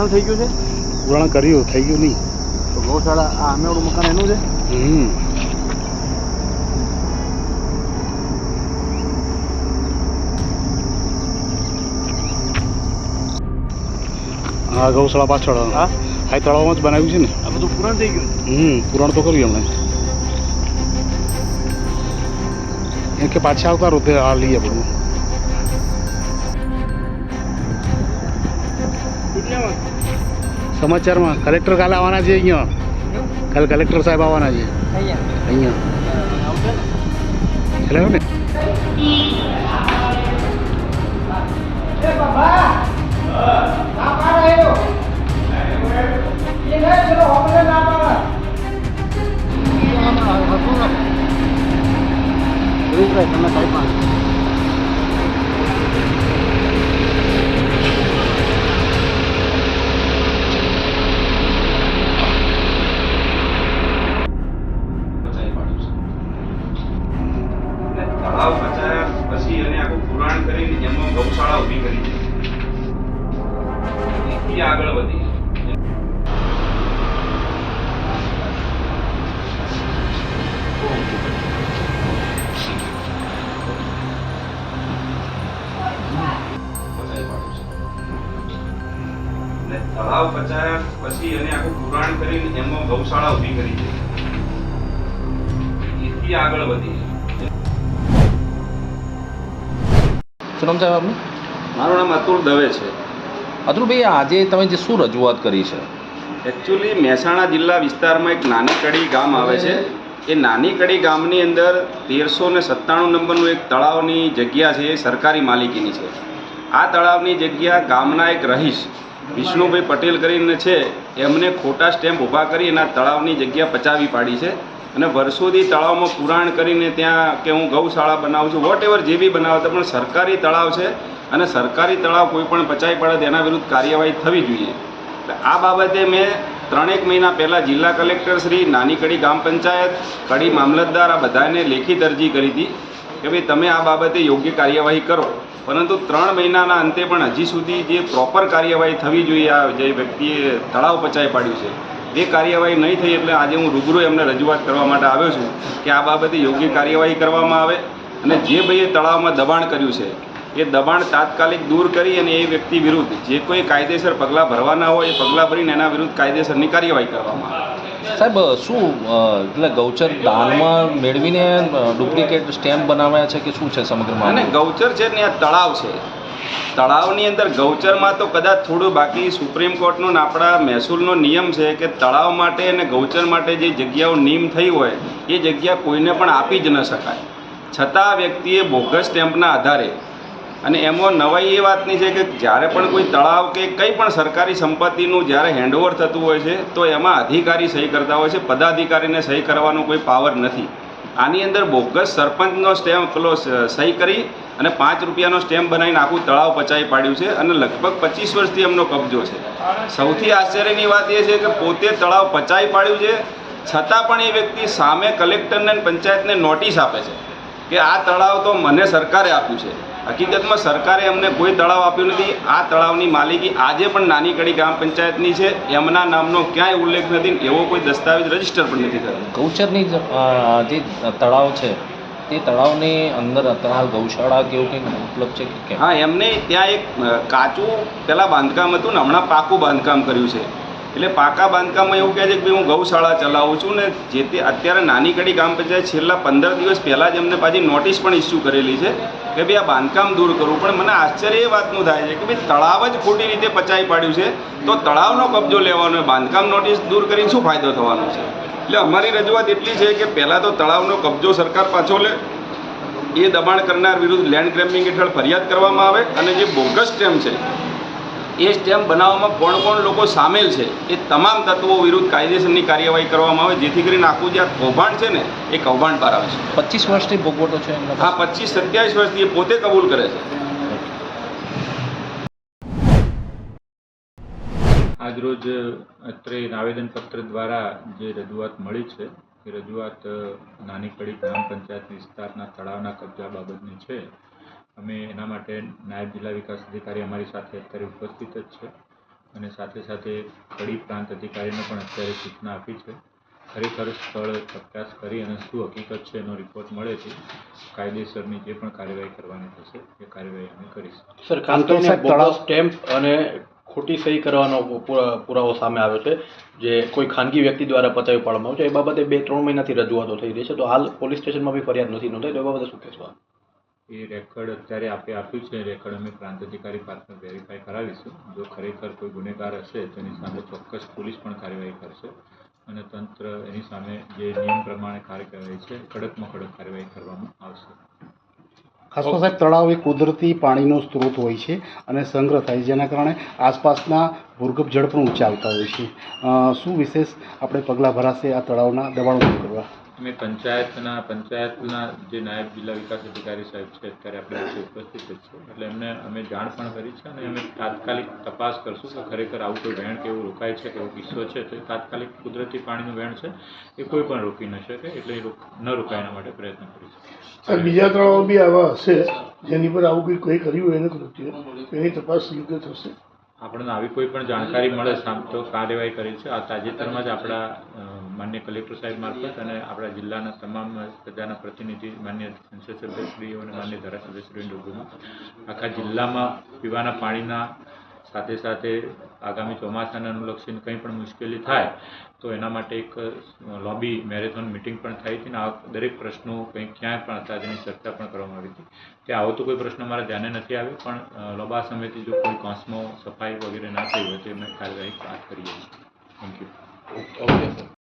પૂરણ થઈ ગયું છે? પુરાણ કર્યું થઈ ગયું નહીં. તો ગૌશાળા આ આમેવાળું મકાન એનું છે? હમ. હા ગૌશાળા પાછળ હા? આ તળાવમાં જ બનાવ્યું છે ને? આ બધું પૂરણ થઈ ગયું? હમ પુરાણ તો કર્યું હમણાં એમ કે પાછા આવતા રોતે આ લઈએ બધું સમાચારમાં? કલેક્ટર કાલે આવવાના છે અહીંયા. કાલે કલેક્ટર સાહેબ આવવાના છે. અહીંયા. હેલો ને. એથી આગળ વધી તળાવ પચાયા પછી એને આખું પુરાણ કરીને એમાં ગૌશાળા ઊભી કરી છે. એથી આગળ વધી શું નામ સાહેબ આપનું? મારું નામ અતુલ દવે છે. અતુલભાઈ, આજે તમે જે શું રજૂઆત કરી છે? એકચ્યુઅલી મહેસાણા જિલ્લા વિસ્તારમાં એક નાની કડી ગામ આવે છે. એ નાની કડી ગામની અંદર તેરસો ને સત્તાણું નંબરનું એક તળાવની જગ્યા છે, એ સરકારી માલિકીની છે. આ તળાવની જગ્યા ગામના એક રહીશ વિષ્ણુભાઈ પટેલ કરીને છે એમને ખોટા સ્ટેમ્પ ઊભા કરી એના તળાવની જગ્યા પચાવી પાડી છે. અને વર્ષોથી તળાવમાં પુરાણ કરીને ત્યાં કે હું ગૌશાળા બનાવું છું વોટ એવર જે બી બનાવતા, પણ સરકારી તળાવ છે અને સરકારી તળાવ કોઈ પણ પચાવી પડે તેના વિરુદ્ધ કાર્યવાહી થવી જોઈએ. આ બાબતે મેં ત્રણેક મહિના પહેલાં જિલ્લા કલેક્ટર શ્રી નાની કડી ગ્રામ પંચાયત, કડી મામલતદાર આ બધાને લેખિત અરજી કરી હતી કે ભાઈ તમે આ બાબતે યોગ્ય કાર્યવાહી કરો. પરંતુ ત્રણ મહિનાના અંતે પણ હજી સુધી જે પ્રોપર કાર્યવાહી થવી જોઈએ આ જે વ્યક્તિએ તળાવ પચાવી પાડ્યું છે તે કાર્યવાહી નહીં થઈ એટલે આજે હું રૂબરૂ એમને રજૂઆત કરવા માટે આવ્યો છું કે આ બાબતે યોગ્ય કાર્યવાહી કરવામાં આવે અને જે ભાઈએ તળાવમાં દબાણ કર્યું છે એ દબાણ તાત્કાલિક દૂર કરી અને એ વ્યક્તિ વિરુદ્ધ જે કોઈ કાયદેસર પગલાં ભરવાના હોય એ પગલાં ભરીને એના વિરુદ્ધ કાયદેસરની કાર્યવાહી કરવામાં આવે. સાહેબ શું એટલે ગૌચર દાનમાં મેળવીને ડુપ્લિકેટ સ્ટેમ્પ બનાવ્યા છે કે શું છે સમગ્રમાં અને ગૌચર છે ને આ તળાવ છે. તળાવની અંદર ગૌચરમાં તો કદાચ થોડું બાકી સુપ્રીમ કોર્ટનો આપણા મહેસૂલનો નિયમ છે કે તળાવ માટે અને ગૌચર માટે જે જગ્યાઓ નિયમ થઈ હોય એ જગ્યા કોઈને પણ આપી જ ન શકાય. છતાં આ વ્યક્તિએ બોગસ સ્ટેમ્પના આધારે અને એમાં નવાઈ એ વાતની છે કે જ્યારે પણ કોઈ તળાવ કે કંઈ પણ સરકારી સંપત્તિનું જ્યારે હેન્ડઓવર થતું હોય છે, તો એમાં અધિકારી સહી કરતા હોય છે, પદાધિકારીને સહી કરવાનો કોઈ પાવર નથી. આની અંદર બોગસ સરપંચનો સ્ટેમ્પ પેલો સહી કરી અને પાંચ રૂપિયાનો સ્ટેમ્પ બનાવીને આખું તળાવ પચાવી પાડ્યું છે અને લગભગ પચીસ વર્ષથી એમનો કબજો છે. સૌથી આશ્ચર્યની વાત એ છે કે પોતે તળાવ પચાવી પાડ્યું છે, છતાં પણ એ વ્યક્તિ સામે કલેક્ટરને પંચાયતને નોટિસ આપે છે કે આ તળાવ તો મને સરકારે આપ્યું છે. હકીકતમાં સરકારે અમને કોઈ તળાવ આપ્યું નથી. આ તળાવની માલિકી આજે પણ નાની કડી ગ્રામ પંચાયતની છે. એમના નામનો ક્યાંય ઉલ્લેખ નથી એવો કોઈ દસ્તાવેજ રજિસ્ટર પણ નથી થયો. ગૌચરની જે તળાવ છે તે તળાવની અંદર અત્યારે હાલ ગૌશાળા કે એવું કંઈક ઉપલબ્ધ છે કે હા એમને ત્યાં એક કાચું પહેલાં બાંધકામ હતું ને હમણાં પાકું બાંધકામ કર્યું છે. એટલે પાકા બાંધકામમાં એવું કહે છે કે હું ગૌશાળા ચલાવું છું ને જે તે અત્યારે નાની કડી ગ્રામ પંચાયત છેલ્લા પંદર દિવસ પહેલાં જ એમને પાછી નોટિસ પણ ઇસ્યુ કરેલી છે કે ભાઈ આ બાંધકામ દૂર કરવું. પણ મને આશ્ચર્ય એ વાતનું થાય છે કે ભાઈ તળાવ જ ખોટી રીતે પચાવી પાડ્યું છે. તો તળાવનો કબજો લેવાનો બાંધકામ નોટિસ દૂર કરીને શું ફાયદો થવાનો છે? એટલે અમારી રજૂઆત એટલી છે કે પહેલાં તો તળાવનો કબજો સરકાર પાછો લે. એ દબાણ કરનાર વિરુદ્ધ લેન્ડ ગ્રેમ્પિંગ હેઠળ ફરિયાદ કરવામાં આવે અને જે બોગસ સ્ટેમ્પ છે એ સ્ટેમ્પ બનાવવામાં કોણ કોણ લોકો સામેલ છે એ તમામ તત્વો વિરુદ્ધ કાયદેસરની કાર્યવાહી કરવામાં આવે જેથી કરીને આખું જે આ કૌભાંડ છે ને એ કૌભાંડ બહાર આવે છે. પચીસ વર્ષથી ભોગવટો છે હા પચીસ સત્યાવીસ વર્ષથી એ પોતે કબૂલ કરે છે. આજરોજ અત્રે આવેદનપત્ર દ્વારા જે રજૂઆત મળી છે એ રજૂઆત નાની કડી ગ્રામ પંચાયત વિસ્તારના તળાવના કબજા બાબતની છે. અમે એના માટે નાયબ જિલ્લા વિકાસ અધિકારી અમારી સાથે અત્યારે ઉપસ્થિત જ છે અને સાથે સાથે કડી પ્રાંત અધિકારીને પણ અત્યારે સૂચના આપી છે ખરેખર સ્થળ તપાસ કરી અને શું હકીકત છે એનો રિપોર્ટ મળે છે કાયદેસરની જે પણ કાર્યવાહી કરવાની થશે એ કાર્યવાહી અમે કરીશું સર તળાવ- સ્ટેમ્પ અને ખોટી સહી કરવાનો પુરાવો સામે આવ્યો છે જે કોઈ ખાનગી વ્યક્તિ દ્વારા પતાવી પાડવામાં આવ્યો છે એ બાબતે બે ત્રણ મહિનાથી રજૂઆતો થઈ રહી છે તો હાલ પોલીસ સ્ટેશનમાં બી ફરિયાદ નથી નોંધાઈ તો એ બાબતે શું કહેશો આપ? એ રેકર્ડ અત્યારે આપે આપ્યું છે રેકર્ડ અમે પ્રાંત અધિકારી પાસે વેરીફાઈ કરાવીશું. જો ખરેખર કોઈ ગુનેગાર હશે તેની સામે ચોક્કસ પોલીસ પણ કાર્યવાહી કરશે અને તંત્ર એની સામે જે નિયમ પ્રમાણે કાર્યવાહી છે, કડકમાં કડક કાર્યવાહી કરવામાં આવશે. ખાસ તો સાહેબ, તળાવ એ કુદરતી પાણીનો સ્ત્રોત હોય છે અને સંગ્રહ થાય જેના કારણે આસપાસના ભૂર્ગભ જળ પણ ઊંચા આવતા હોય છે. શું વિશેષ આપણે પગલાં ભરાશે આ તળાવના દબાણો કરવા? અમે પંચાયતના પંચાયતના જે નાયબ જિલ્લા વિકાસ અધિકારી સાહેબ છે, અત્યારે આપણે વચ્ચે ઉપસ્થિત જ છે. એટલે એમને અમે જાણ પણ કરી છે અને અમે તાત્કાલિક તપાસ કરશું કે ખરેખર આવું કોઈ વહેણ કે એવું રોકાય છે કે એવો કિસ્સો છે. તો એ તાત્કાલિક કુદરતી પાણીનું વહેણ છે, એ કોઈ પણ રોકી ન શકે, એટલે એ ન રોકાય એના માટે પ્રયત્ન કરીશું. બીજા તળાવો બી આવા હશે જેની પર આવું કંઈ કર્યું હોય એને કૃત્ય એની તપાસ યોગ્ય થશે? આપણને આવી કોઈ પણ જાણકારી મળે તો કાર્યવાહી કરી છે. આ તાજેતરમાં જ આપણા માન્ય કલેક્ટર સાહેબ મારફત અને આપણા જિલ્લાના તમામ પ્રજાના પ્રતિનિધિ, માન્ય સંસદ સભ્યશ્રીઓ અને માન્ય ધારાસભ્યશ્રીઓની રૂબરૂમાં આખા જિલ્લામાં પીવાના પાણીના સાથે સાથે આગામી ચોમાસાને અનુલક્ષીને કંઈ પણ મુશ્કેલી થાય, તો એના માટે એક લોબી મેરેથોન મિટિંગ પણ થઈ હતી અને આ દરેક પ્રશ્નો કંઈક ક્યાંય પણ હતા જેની ચર્ચા પણ કરવામાં આવી હતી. કે આવો તો કોઈ પ્રશ્ન મારા ધ્યાને નથી આવ્યો, પણ લોબા સમયથી જો કોઈ કોન્સમાં સફાઈ વગેરે ના થઈ હોય તો એમને કાર્યવાહી હાથ કરીએ થેન્ક યુ ઓકે સર